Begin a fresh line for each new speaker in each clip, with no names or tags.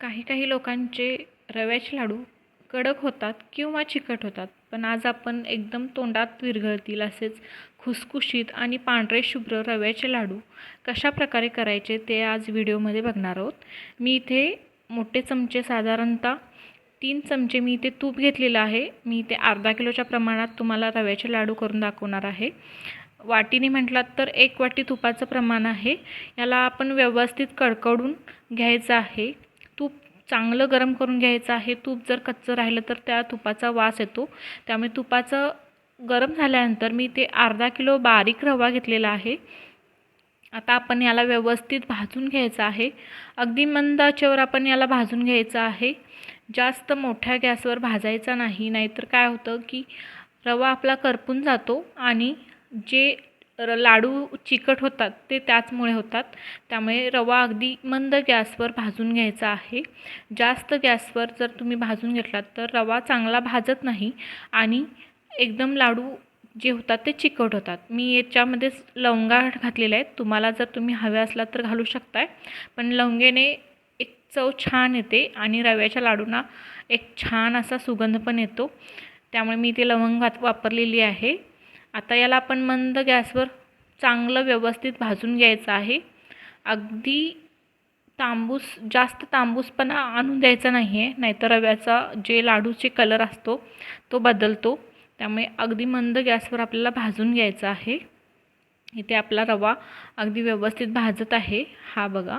काही काही लोकांचे रव्याचे लाडू कडक होतात किंवा चिकट होतात पण आज आपण एकदम तोंडात विरघळतील असेच खुसखुशीत आणि पांढरे शुभ्र रव्याचे लाडू कशा प्रकारे करायचे ते आज व्हिडिओमध्ये बघणार आहोत. मी इथे मोठे चमचे साधारणतः तीन चमचे मी इथे तूप घेतलेलं आहे. मी इथे अर्धा किलोच्या प्रमाणात तुम्हाला रव्याचे लाडू करून दाखवणार आहे. वाटीने म्हटलात तर एक वाटी तुपाचं प्रमाण आहे. याला आपण व्यवस्थित कडकडून घ्यायचं आहे. चांगलं गरम करून घ्यायचं आहे. तूप जर कच्चं राहिलं तर त्या तुपाचा वास येतो. त्यामुळे तुपाचं गरम झाल्यानंतर मी ते अर्धा किलो बारीक रवा घेतलेला आहे. आता आपण याला व्यवस्थित भाजून घ्यायचं आहे. अगदी मंद आचेवर आपण याला भाजून घ्यायचं आहे. जास्त मोठ्या गॅसवर भाजायचा नाही. नाहीतर काय होतं की रवा आपला करपून जातो आणि जे र लाडू चिकट होतात ते त्याचमुळे होतात. त्यामुळे रवा अगदी मंद गॅसवर भाजून घ्यायचा आहे. जास्त गॅसवर जर तुम्ही भाजून घेतलात तर रवा चांगला भाजत नाही आणि एकदम लाडू जे होतात ते चिकट होतात. मी याच्यामध्येच लवंगा घातलेल्या आहेत. तुम्हाला जर तुम्ही हवे असला तर घालू शकताय. पण लवंगेने एक चव छान येते आणि रव्याच्या लाडूंना एक छान असा सुगंध पण येतो. त्यामुळे मी ते लवंग वापरलेली आहे. आता याला आपण मंद गॅसवर चांगलं व्यवस्थित भाजून घ्यायचं आहे. अगदी तांबूस जास्त तांबूसपणा आणून द्यायचा नाही आहे नाहीतर रव्याचा जे लाडूचे कलर असतो तो बदलतो. त्यामुळे अगदी मंद गॅसवर आपल्याला भाजून घ्यायचं आहे. इथे आपला रवा अगदी व्यवस्थित भाजत आहे. हा बघा.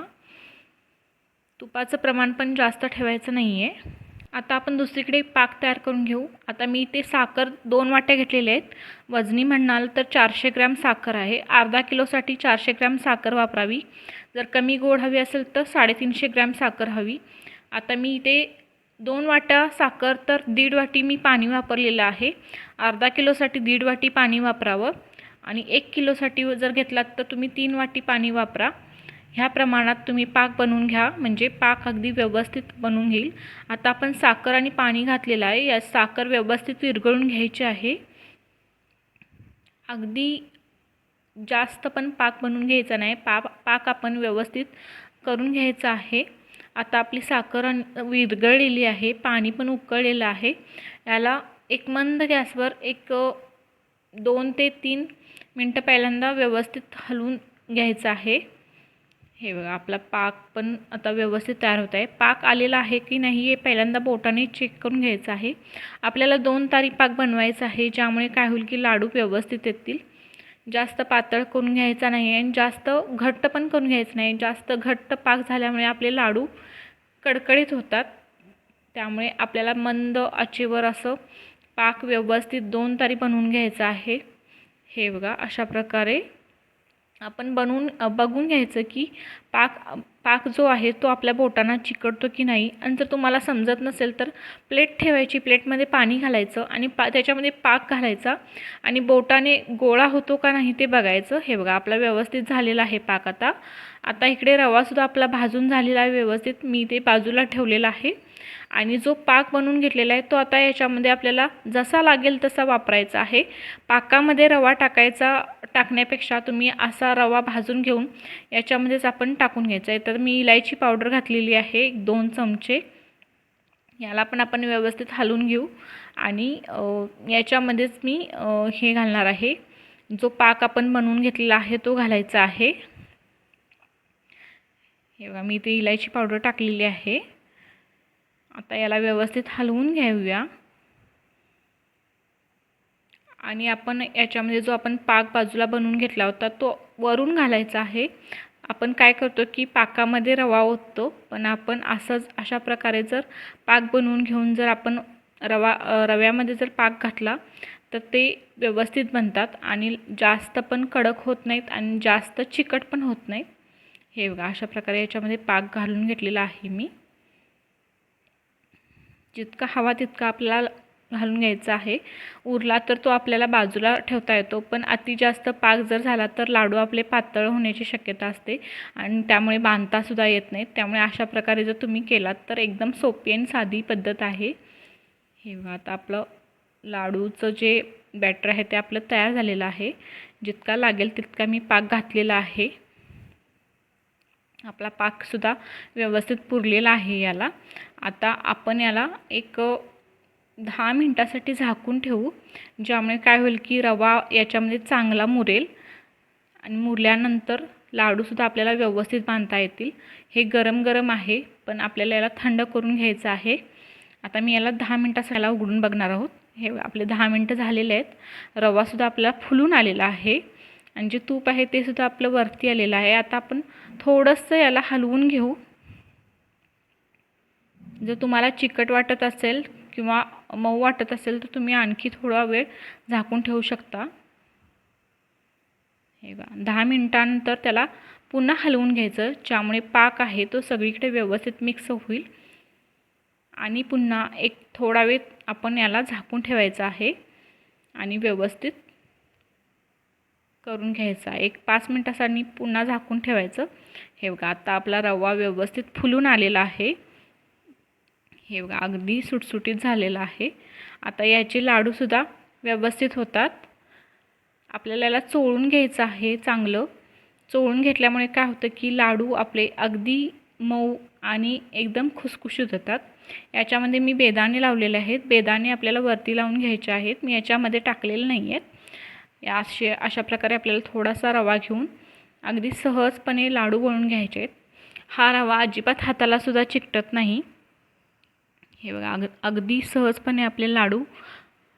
तुपाचं प्रमाण पण जास्त ठेवायचं नाही आहे आता आपण दुसरीकडे पाक तयार करून घेऊ. आता मी इथे साखर दोन वाट्या घेतलेले आहेत. वजनी म्हणाल तर चारशे ग्रॅम साखर आहे. अर्धा किलोसाठी चारशे ग्रॅम साखर वापरावी. जर कमी गोड हवी असेल तर साडेतीनशे ग्रॅम साखर हवी. आता मी इथे दोन वाट्या साखर तर दीड वाटी मी पाणी वापरलेलं आहे. अर्धा किलोसाठी दीड वाटी पाणी वापरावं. आणि एक किलोसाठी जर घेतलात तर तुम्ही तीन वाटी पाणी वापरा. ह्या प्रमाणात तुम्ही पाक बनवून घ्या. म्हणजे पाक अगदी व्यवस्थित बनवून घेईल. आता आपण साखर आणि पाणी घातलेलं आहे. या साखर व्यवस्थित विरघळून घ्यायची आहे. अगदी जास्त पण पाक बनवून घ्यायचा नाही. पा पाक आपण व्यवस्थित करून घ्यायचं आहे. आता आपली साखर विरघळलेली आहे. पाणी पण उकळलेलं आहे. याला एक मंद गॅसवर एक दोन ते तीन मिनटं पहिल्यांदा व्यवस्थित हलवून घ्यायचं आहे. हे बघा आपला पाक पण आता व्यवस्थित तयार होत आहे. पाक आलेला आहे की नाही हे पहिल्यांदा बोटाने चेक करून घ्यायचं आहे. आपल्याला दोन तारी पाक बनवायचा आहे ज्यामुळे काय होईल की लाडू व्यवस्थित येतील. जास्त पातळ करून घ्यायचा नाही आणि जास्त घट्ट पण करून घ्यायचं नाही. जास्त घट्ट पाक झाल्यामुळे आपले लाडू कडकडीत होतात. त्यामुळे आपल्याला मंद आचेवर असं पाक व्यवस्थित दोन तारी बनवून घ्यायचं आहे. हे बघा अशा प्रकारे आपण बनवून बघून घ्यायचं की पाक पाक जो आहे तो आपल्या बोटांना चिकटतो की नाही. आणि जर तुम्हाला समजत नसेल तर प्लेट ठेवायची. प्लेटमध्ये पाणी घालायचं आणि पा त्याच्यामध्ये पाक घालायचा आणि बोटाने गोळा होतो का नाही ते बघायचं. हे बघा आपला व्यवस्थित झालेला आहे पाक आता. आता इकडे रवासुद्धा आपला भाजून झालेला आहे व्यवस्थित. मी ते बाजूला ठेवलेला आहे. आणि जो पाक बनवून घेतलेला आहे तो आता याच्यामध्ये आपल्याला जसा लागेल तसा वापरायचा आहे. पाकामध्ये रवा टाकायचा टाकण्यापेक्षा तुम्ही असा रवा भाजून घेऊन याच्यामध्येच आपण टाकून घ्यायचा आहे. तर मी इलायची पावडर घातलेली आहे एक दोन चमचे. याला पण आपण व्यवस्थित हलवून घेऊ. आणि याच्यामध्येच मी हे घालणार आहे. जो पाक आपण बनवून घेतलेला आहे तो घालायचा आहे. हे बघा मी ते इलायची पावडर टाकलेली आहे. आता याला व्यवस्थित हलवून घेऊया. आणि आपण याच्यामध्ये जो आपण पाक बाजूला बनवून घेतला होता तो वरून घालायचा आहे. आपण काय करतो की पाकामध्ये रवा ओततो पण आपण असंच अशा प्रकारे जर पाक बनवून घेऊन जर आपण रवा रव्यामध्ये जर पाक घातला तर ते व्यवस्थित बनतात आणि जास्त पण कडक होत नाहीत आणि जास्त चिकट पण होत नाहीत. हे बघा अशा प्रकारे याच्यामध्ये पाक घालून घेतलेला आहे मी. जितका हवा तितका आपल्याला घालून घ्यायचा आहे. उरला तर तो आपल्याला बाजूला ठेवता येतो पण अति जास्त पाक जर झाला तर लाडू आपले पातळ होण्याची शक्यता असते आणि त्यामुळे बांधतासुद्धा येत नाहीत. त्यामुळे अशा प्रकारे जर तुम्ही केलात तर एकदम सोपी आणि साधी पद्धत आहे. हे आता आपलं लाडूचं जे बॅटर आहे ते आपलं तयार झालेलं आहे. जितका लागेल तितका मी पाक घातलेला आहे. आपला पाकसुद्धा व्यवस्थित पुरलेला आहे याला. आता आपण याला एक दहा मिनटासाठी झाकून ठेवू. ज्यामुळे काय होईल की रवा याच्यामध्ये चांगला मुरेल आणि मुरल्यानंतर लाडूसुद्धा आपल्याला व्यवस्थित बांधता येतील. हे गरम गरम आहे पण आपल्याला याला थंड करून घ्यायचं आहे. आता मी याला दहा मिनटासाठी याला उघडून बघणार आहोत. हे आपले दहा मिनटं झालेले आहेत. रवासुद्धा आपल्याला फुलून आलेला आहे. आणि जे तूप आहे ते सुद्धा आपलं वरती आलेलं आहे. आता आपण थोडंसं याला हलवून घेऊ. जर तुम्हाला चिकट वाटत असेल किंवा मऊ वाटत असेल तर तुम्ही आणखी थोडा वेळ झाकून ठेवू शकता. हे बघा दहा मिनटानंतर त्याला पुन्हा हलवून घ्यायचं. ज्यामुळे पाक आहे तो सगळीकडे व्यवस्थित मिक्स होईल. आणि पुन्हा एक थोडा वेळ आपण याला झाकून ठेवायचं आहे. आणि व्यवस्थित करून घ्यायचा. एक पाच मिनटासाठी पुन्हा झाकून ठेवायचं. हे बघा आता आपला रवा व्यवस्थित फुलून आलेला आहे. हे बघा अगदी सुटसुटीत झालेला आहे. आता याचे लाडूसुद्धा व्यवस्थित होतात. आपल्याला याला चोळून घ्यायचं आहे चांगलं. चोळून घेतल्यामुळे काय होतं की लाडू आपले अगदी मऊ आणि एकदम खुसखुशीत होतात. याच्यामध्ये मी बेदाणे लावलेले आहेत. बेदाणे आपल्याला वरती लावून घ्यायचे आहेत. मी याच्यामध्ये टाकलेले नाही आहेत या असे अशा प्रकारे आपल्याला थोडासा रवा घेऊन अगदी सहजपणे लाडू वळून घ्यायचे आहेत. हा रवा अजिबात हातालासुद्धा चिकटत नाही. हे बघा अग अगदी सहजपणे आपले लाडू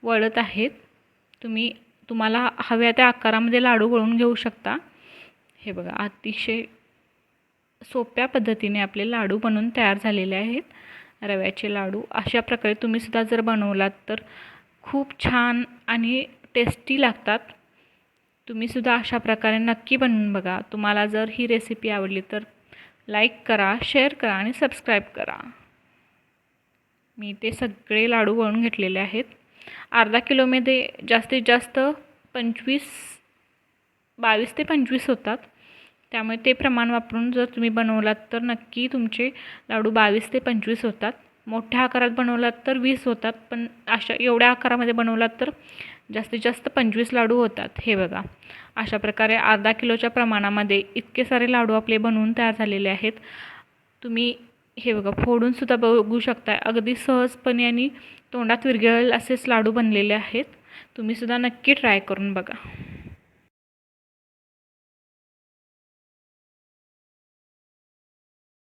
वळत आहेत. तुम्ही तुम्हाला हव्या त्या आकारामध्ये लाडू वळून घेऊ शकता. हे बघा अतिशय सोप्या पद्धतीने आपले लाडू बनवून तयार झालेले आहेत. रव्याचे लाडू अशा प्रकारे तुम्हीसुद्धा जर बनवलात तर खूप छान आणि टेस्टी लागतात. तुम्हीसुद्धा अशा प्रकारे नक्की बनवून बघा. तुम्हाला जर ही रेसिपी आवडली तर लाईक करा शेअर करा आणि सबस्क्राईब करा. मी ते सगळे लाडू वळून घेतलेले आहेत. अर्धा किलोमध्ये जास्तीत जास्त पंचवीस बावीस ते पंचवीस होतात. त्यामुळे ते प्रमाण वापरून जर तुम्ही बनवलात तर नक्की तुमचे लाडू बावीस ते पंचवीस होतात. मोठ्या आकारात बनवलात तर वीस होतात. पण अशा एवढ्या आकारामध्ये बनवलात तर जास्तीत जास्त पंचवीस लाडू होतात. हे बघा. अशा प्रकारे अर्धा किलोच्या प्रमाणामध्ये इतके सारे लाडू आपले बनवून तयार झालेले आहेत. तुम्ही हे बघा फोडूनसुद्धा बघू शकता अगदी सहजपणे आणि तोंडात विरघळेल असेच लाडू बनलेले आहेत. तुम्हीसुद्धा नक्की ट्राय करून बघा.